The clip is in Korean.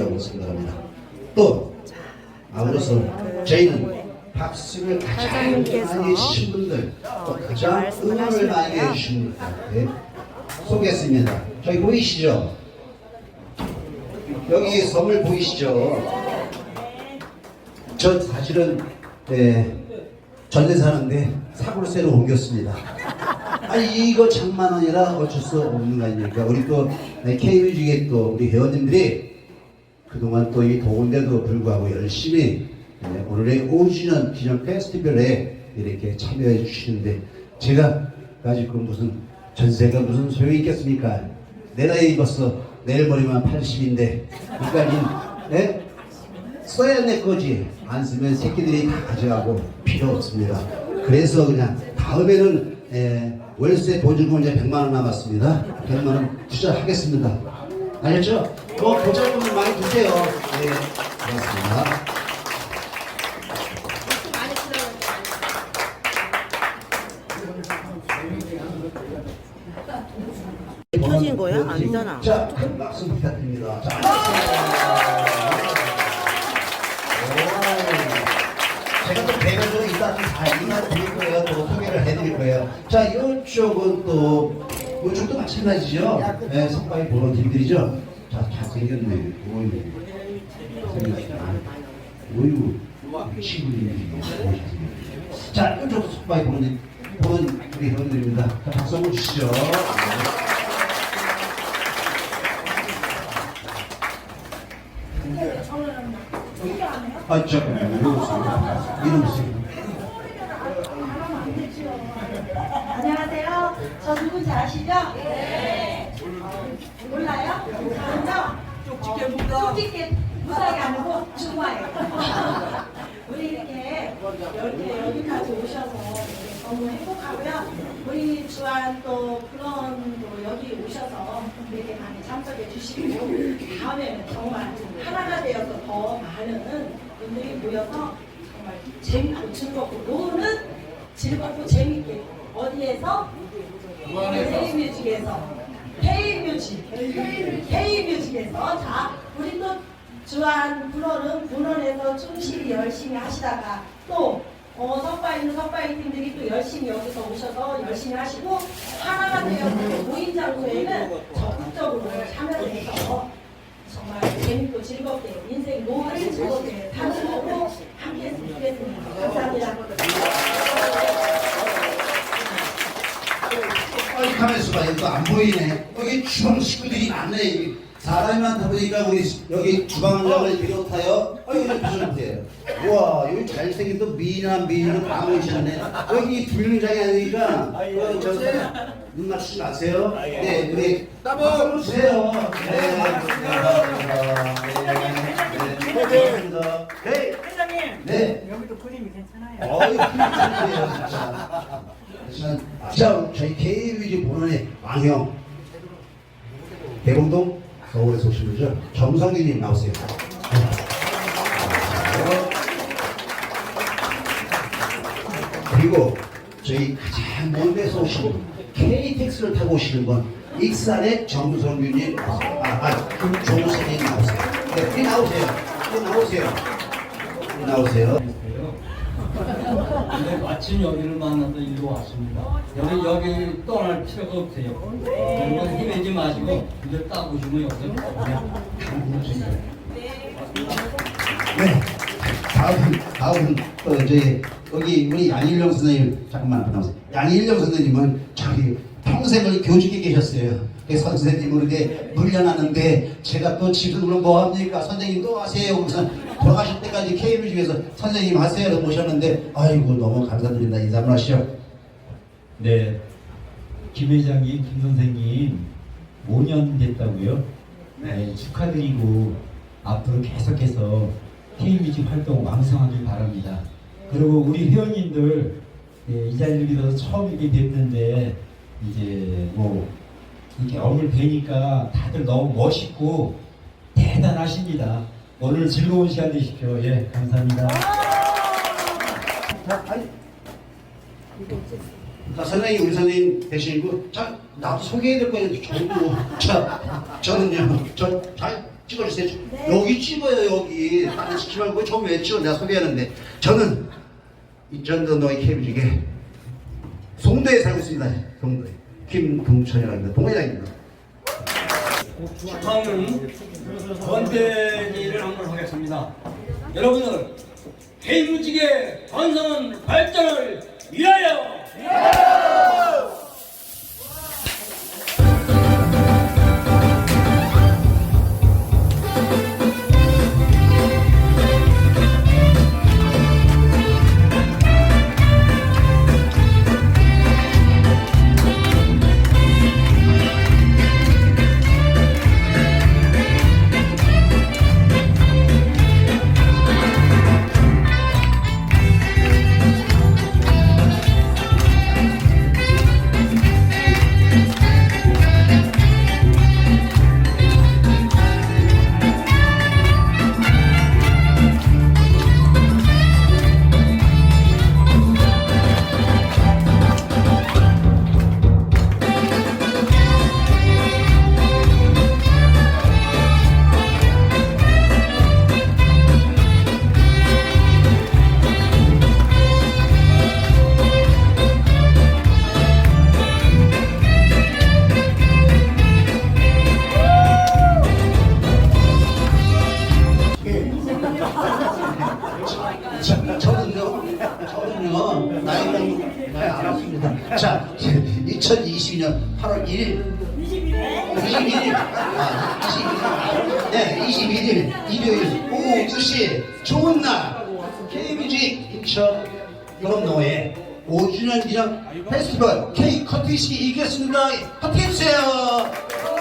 기회라고 생각합니다. 또 아울러서 저희는 학습을 가장 사장님께서 많이 해주신 분들, 또 가장 말씀을 응원을 많이. 해주신 분들 소개했습니다. 저기 보이시죠? 여기 선물 보이시죠? 저 사실은 예, 전세 사는데 사골세로 옮겼습니다. 아니 이거 장만 원이라 어쩔 수 없는 거 아닙니까? 우리 또 KBG의 또 우리 회원님들이 그동안 또 이 더운데도 불구하고 열심히 예, 오늘의 5주년 기념 페스티벌에 이렇게 참여해 주시는데 제가 아직 그 무슨 전세가 무슨 소용이 있겠습니까? 내 나이 벌써 내일 모레면 80인데 그러니까 네? 써야 내 거지 안 쓰면 새끼들이 다 가져가고 필요 없습니다. 그래서 그냥 다음에는 에, 월세 보증금 이제 100만 원 남았습니다. 100만 원 투자하겠습니다. 알겠죠? 뭐 보장금을 많이 주세요. 네, 고맙습니다. 켜진 거야? 아니잖아. 자, 큰 박수 부탁드립니다. 자, 오. 제가 또 배려도 이따 다 이만 드릴 거예요. 또 소개를 해드릴 거예요. 자, 이쪽은 또, 이쪽도 마찬가지죠. 네, 석방이 보는 팀들이죠. 자, 잘생겼네. 오이. 잘생겼다. 오이구. 친구들이. 자, 이쪽도 석방이 보는, 보는 우리 회원들입니다. 자, 박수 한번 주시죠. 아, 잠깐만요. 이름 쓰세요. 이름. 저 누군지 아시죠? 네. 몰라요? 먼저 쪽집게 무다. 쪽집게 무다가 아니고 중화예요. 우리 이렇게 이렇게 여기까지 오셔서 너무 행복하고요. 우리 주한 또 불원도 여기 오셔서 이렇게 많이 참석해 주시고 다음에는 정말 하나가 되어서 더 많은 분들이 모여서 정말 재밌고 즐겁고 노는 즐겁고 재밌게 어디에서? K뮤직에서 K 뮤직 K뮤직에서 자 우리 또 주한 불어는 불원에서 충실히 열심히 하시다가 또 어, 석바 있는 석바이 팀들이 또 열심히 여기서 오셔서 열심히 하시고 하나가 되어서 모임 장소에는 적극적으로 참여해서 정말 재밌고 즐겁게 인생 노하를 즐겁게 사는 거로 함께 했으면 좋겠습니다. 감사합니다. 아이 가만있어 봐. 이거 안 보이네. 여기 주방 식구들이 많네. 여기. 사람이 많다 보니까 우리 여기 주방장을 비롯하여 아유 이런 표정 보세요. 우와 여기 잘생긴 또 미남 미인은 다 모이셨네. 여기 불륜장이 아니니까 어, 저 눈 맞추지 마세요. 네 우리 따봉 주세요. 네 감사합니다. 네. 네. 회장님 네. 여기도 그림이 괜찮아요. 어이, 괜찮네요, 진짜. 하지만, 자, 저희 KBG 본원의 왕형, 대봉동 서울에서 오신 분이죠. 정성기님 나오세요. 그리고 저희 가장 먼 데서 오신 분, KTX를 타고 오시는 분, 익산의 나오세요. 아, 아, 조선님 나오세요. 네, 나오세요. 나오세요. 나오세요. 근데 마침 여기를 만나서 일로 왔습니다. 여기 여기 떠날 필요가 없어요. 여러분 힘내지 마시고 이제 딱 오시면 여기서 당구주세요. 네. 다음, 다음, 또 이제, 여기 우리 양일령 선생님, 잠깐만 나오세요. 양일령 선생님은 저기 평생을 교직에 계셨어요. 그 선생님으로 이렇게 물려놨는데, 제가 또 지금은 뭐 합니까? 선생님 또 하세요. 그래서 돌아가실 때까지 KBG에서 선생님 하세요. 모셨는데, 아이고, 너무 감사드립니다. 인사 한번 하시죠. 네, 김 회장님, 김 선생님 5년 됐다고요? 네, 축하드리고 앞으로 계속해서 K뮤직 활동 왕성하길 바랍니다. 그리고 우리 회원님들 예, 이 자리를 빌어서 처음 이렇게 뵙는데 이제 뭐 이렇게 얼굴 뵈니까 다들 너무 멋있고 대단하십니다. 오늘 즐거운 시간 되십시오. 예, 감사합니다. 자, 아니. 자, 선생님, 우리 선생님 되시고, 자, 나도 소개해야 될 거예요. 저도. 자, 저는요, 저, 잘, 찍어주세요. 여기 찍어요 여기. 다른 찍지 말고 좀 외쳐 내가 소개하는데 저는 이전도 너희 케이블직에 송도에 살고 있습니다. 송도에 김동천이라고 합니다. 동회장입니다. 다음은 건대지를 한번 하겠습니다. 여러분들 해무직의 건성한 발전을 위하여 자, 알았습니다. 자, 2022년 8월 1일, 21일, 아, 21일, 네, 21일, 일요일 오후 2시, 좋은 날, KBG 인천 여름노회 5주년 기념 페스티벌 K 커티시 이겼습니다. 파티해주세요.